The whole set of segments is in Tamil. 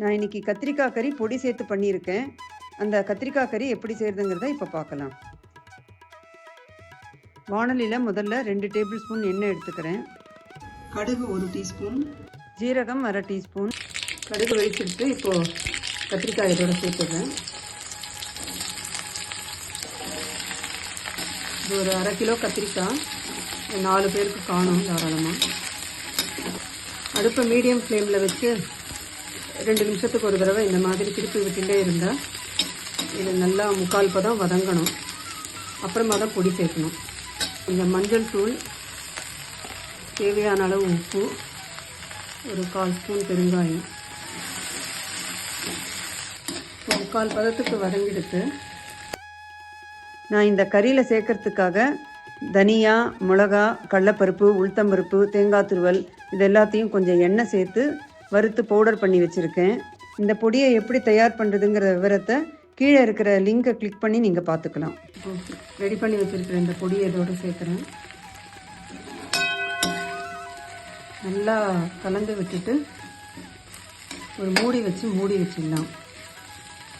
நான் இன்னைக்கு கத்திரிக்காய் கறி பொடி சேர்த்து பண்ணியிருக்கேன். அந்த கத்திரிக்காய் கறி எப்படி செய்கிறதுங்கிறத இப்போ பார்க்கலாம். வானலியில் முதல்ல ரெண்டு டேபிள் ஸ்பூன் எண்ணெய் எடுத்துக்கிறேன். கடுகு ஒரு டீஸ்பூன். ஜீரகம் அரை டீஸ்பூன். கடுகு வெடிச்சிட்டு இப்போது கத்திரிக்காய் இதோட சேர்த்துடுறேன். இது ஒரு அரை கிலோ கத்திரிக்காய். நாலு பேருக்கு காணும் தாராளமாக அடுப்பை மீடியம் ஃப்ளேமில் வச்சு ரெண்டு நிமிஷத்துக்கு ஒரு தடவை இந்த மாதிரி திருப்பி விட்டுட்டே இருந்தால் இது நல்லா முக்கால் பதம் வதங்கணும். அப்புறமா தான் பொடி சேர்க்கணும். இந்த மஞ்சள் தூள் தேவையான அளவு உப்பு ஒரு கால் ஸ்பூன் பெருங்காயம். முக்கால் பதத்துக்கு வதங்கிடுத்து நான் இந்த கறியில் சேர்க்கறதுக்காக தனியா மிளகா கடலப்பருப்பு உளுத்தம்பருப்பு தேங்காய் துருவல் இது எல்லாத்தையும் கொஞ்சம் எண்ணெய் சேர்த்து வறுத்து பவுடர் பண்ணி வச்சுருக்கேன். இந்த பொடியை எப்படி தயார் பண்ணுறதுங்கிற விவரத்தை கீழே இருக்கிற லிங்கை கிளிக் பண்ணி நீங்கள் பார்த்துக்கலாம். ரெடி பண்ணி வச்சுருக்கிற இந்த பொடியை இதோடு சேர்க்குறேன். நல்லா கலந்து விட்டுட்டு ஒரு மூடி வச்சு மூடி வச்சிடலாம்.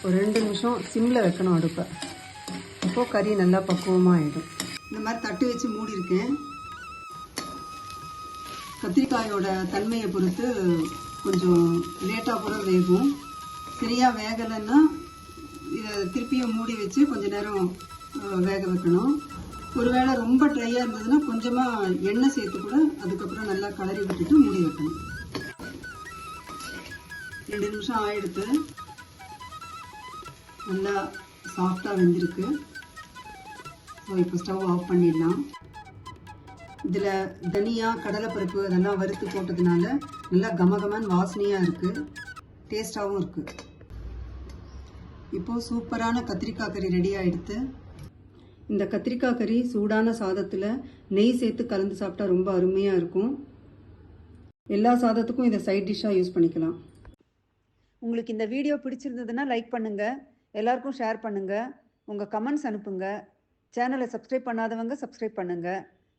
ஒரு ரெண்டு நிமிஷம் சிம்மில் வைக்கணும் அடுப்பை. அப்போது கறி நல்லா பக்குவமாக ஆகிடும் இந்த மாதிரி தட்டு வச்சு மூடி இருக்கேன். கத்திரிக்காயோட தன்மையை பொறுத்து கொஞ்சம் லேட்டாக கூட வேகும். சரியாக வேகலைன்னா இதை திருப்பியும் மூடி வச்சு கொஞ்ச நேரம் வேக வைக்கணும். ஒருவேளை ரொம்ப ட்ரையாக இருந்ததுன்னா கொஞ்சமாக எண்ணெய் சேர்த்து கூட அதுக்கப்புறம் நல்லா கலரி விட்டுட்டு மூடி வைக்கணும். ரெண்டு நிமிஷம் ஆயிடுத்து. நல்லா சாஃப்டாக வெந்திருக்கு. ஸோ இப்போ ஸ்டவ் ஆஃப் பண்ணிடலாம். இதில் தனியா கடலைப்பருப்பு அதெல்லாம் வறுத்து போட்டதுனால நல்லா கமகமன்னு வாசனையாக இருக்குது டேஸ்டாகவும் இருக்குது இப்போது சூப்பரான கத்திரிக்காய் கறி ரெடி ஆகிடுத்து இந்த கத்திரிக்காய் கறி சூடான சாதத்தில் நெய் சேர்த்து கலந்து சாப்பிட்டா ரொம்ப அருமையாக இருக்கும். எல்லா சாதத்துக்கும் இதை சைட் டிஷ்ஷாக யூஸ் பண்ணிக்கலாம். உங்களுக்கு இந்த வீடியோ பிடிச்சிருந்ததுன்னா லைக் பண்ணுங்கள் எல்லாருக்கும் ஷேர் பண்ணுங்கள் உங்கள் கமெண்ட்ஸ் அனுப்புங்க. சேனலை சப்ஸ்கிரைப் பண்ணாதவங்க சப்ஸ்கிரைப் பண்ணுங்கள்